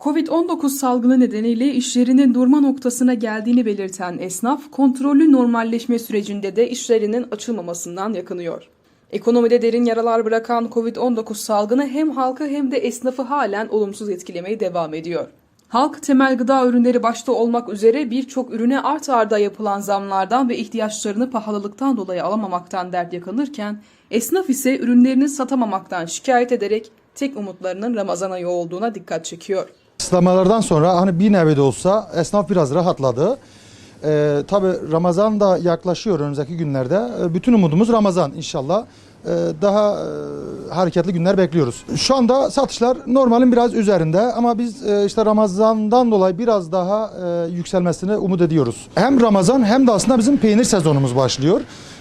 Covid-19 salgını nedeniyle işlerinin durma noktasına geldiğini belirten esnaf, kontrollü normalleşme sürecinde de işlerinin açılmamasından yakınıyor. Ekonomide derin yaralar bırakan Covid-19 salgını hem halkı hem de esnafı halen olumsuz etkilemeye devam ediyor. Halk temel gıda ürünleri başta olmak üzere birçok ürüne art arda yapılan zamlardan ve ihtiyaçlarını pahalılıktan dolayı alamamaktan dert yakınırken, esnaf ise ürünlerini satamamaktan şikayet ederek tek umutlarının Ramazan ayı olduğuna dikkat çekiyor. Kısıtlamalardan sonra hani bir nevi de olsa esnaf biraz rahatladı. Ee, tabii Ramazan da yaklaşıyor önümüzdeki günlerde. Ee, bütün umudumuz Ramazan inşallah. Ee, daha e, hareketli günler bekliyoruz. Şu anda satışlar normalin biraz üzerinde ama biz e, işte Ramazan'dan dolayı biraz daha e, yükselmesini umut ediyoruz. Hem Ramazan hem de aslında bizim peynir sezonumuz başlıyor.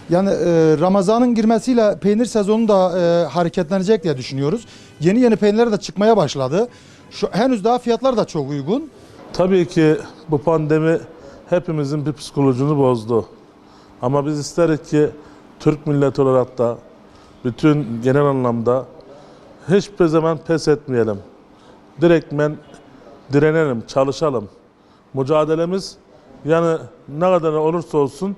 Yani e, Ramazan'ın girmesiyle peynir sezonu da e, hareketlenecek diye düşünüyoruz. Yeni yeni peynirler de çıkmaya başladı. Şu, henüz daha fiyatlar da çok uygun. Tabii ki bu pandemi hepimizin bir psikolojini bozdu. Ama biz isteriz ki Türk milleti olarak da bütün genel anlamda hiçbir zaman pes etmeyelim. Direktmen direnelim, çalışalım. Mücadelemiz yani ne kadar olursa olsun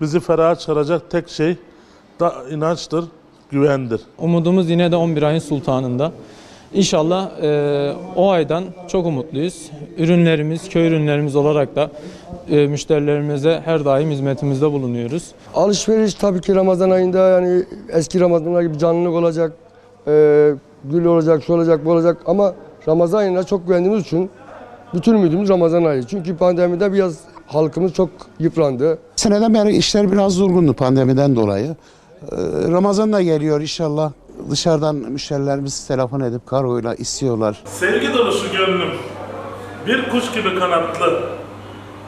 bizi feraha çıkaracak tek şey da inançtır, güvendir. Umudumuz yine de 11 ayın sultanında. İnşallah e, o aydan çok umutluyuz. Ürünlerimiz, köy ürünlerimiz olarak da e, müşterilerimize her daim hizmetimizde bulunuyoruz. Alışveriş tabii ki Ramazan ayında yani eski Ramazanlar gibi canlılık olacak, e, gül olacak, şu olacak, bu olacak ama Ramazan ayına çok güvendiğimiz için bütün ümidimiz Ramazan ayı. Çünkü pandemide biraz halkımız çok yıprandı. Seneden beri işler biraz durgundu pandemiden dolayı. Ee, Ramazan da geliyor inşallah. Dışarıdan müşterilerimiz telefon edip kargoyla istiyorlar. Sevgi dolu şu gönlüm, bir kuş gibi kanatlı.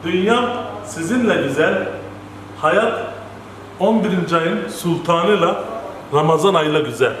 Dünya sizinle güzel, hayat 11. ayın sultanıyla Ramazan ayıyla güzel.